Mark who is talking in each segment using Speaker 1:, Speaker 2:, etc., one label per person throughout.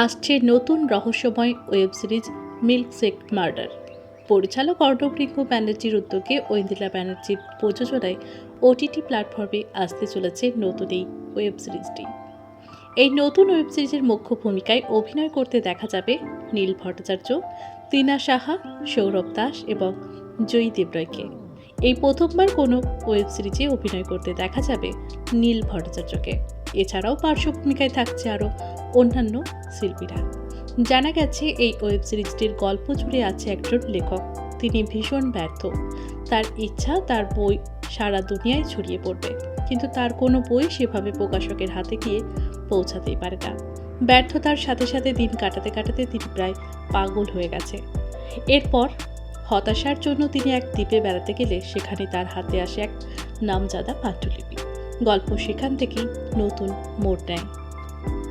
Speaker 1: আসছে নতুন রহস্যময় web series milk check murder. পরিচালক অর্ণবৃক্ষ ব্যানার্জির উদ্যোগে ঐন্দিলা ব্যানার্জির প্রযোজনায় ওটিটি প্ল্যাটফর্মে আসতে চলেছে নতুন এই ওয়েব সিরিজটি। এই নতুন ওয়েব সিরিজের মুখ্য ভূমিকায় অভিনয় করতে দেখা যাবে নীল ভট্টাচার্য তিনা সাহা, সৌরভ দাস এবং জয়ী দেবরায়কে। এই প্রথমবার কোনো ওয়েব সিরিজে অভিনয় করতে দেখা যাবে নীল ভট্টাচার্যকে। এছাড়াও পার্শ্ব ভূমিকায় থাকছে আরও অন্যান্য শিল্পীরা। জানা গেছে, এই ওয়েব সিরিজটির গল্প জুড়ে আছে একজন লেখক। তিনি ভীষণ ব্যর্থ। তার ইচ্ছা তার বই সারা দুনিয়ায় ছড়িয়ে পড়বে। কিন্তু তার কোনো বই সেভাবে প্রকাশকের হাতে গিয়ে পৌঁছাতেই পারে না। ব্যর্থতার সাথে সাথে দিন কাটাতে কাটাতে তিনি প্রায় পাগল হয়ে গেছে। এরপর হতাশার জন্য তিনি এক দ্বীপে বেড়াতে গেলে সেখানে তার হাতে আসে এক নামজাদা পাণ্ডুলিপি। গল্প সেখান থেকেই নতুন মোড় নেয়।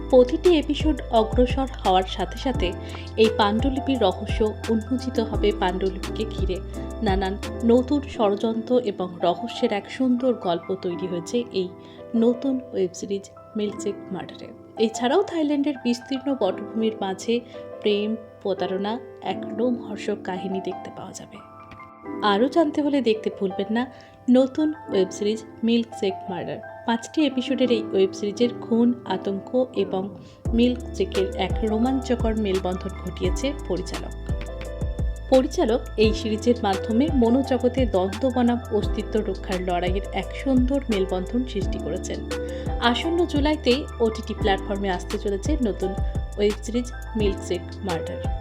Speaker 1: প্রতিটি এপিসোড অগ্রসর হওয়ার সাথে সাথে এই পাণ্ডুলিপির রহস্য উন্মোচিত হবে পাণ্ডুলিপিকে ঘিরে। নানান নতুন ষড়যন্ত্র এবং রহস্যের এক সুন্দর গল্প তৈরি হয়েছে এই নতুন ওয়েব সিরিজ মিল্কশেক মার্ডারে। এছাড়াও থাইল্যান্ডের বিস্তীর্ণ পটভূমির মাঝে প্রেম, প্রতারণা, এক রোমহর্ষক কাহিনী দেখতে পাওয়া যাবে। আরও জানতে হলে দেখতে ভুলবেন না, নতুন web series milk check murder. পাঁচটি এপিসোডের এই ওয়েব সিরিজের খুন, আতঙ্ক এবং মিল্ক চেকের এক রোমাঞ্চকর মেলবন্ধন ঘটিয়েছে পরিচালক। পরিচালক এই সিরিজের মাধ্যমে মনোজগতে দ্বন্দ্ব বনাম অস্তিত্ব রক্ষার লড়াইয়ের এক সুন্দর মেলবন্ধন সৃষ্টি করেছেন। আসন্ন জুলাইতেই ওটিটি প্ল্যাটফর্মে আসতে চলেছে নতুন web series milk check murder.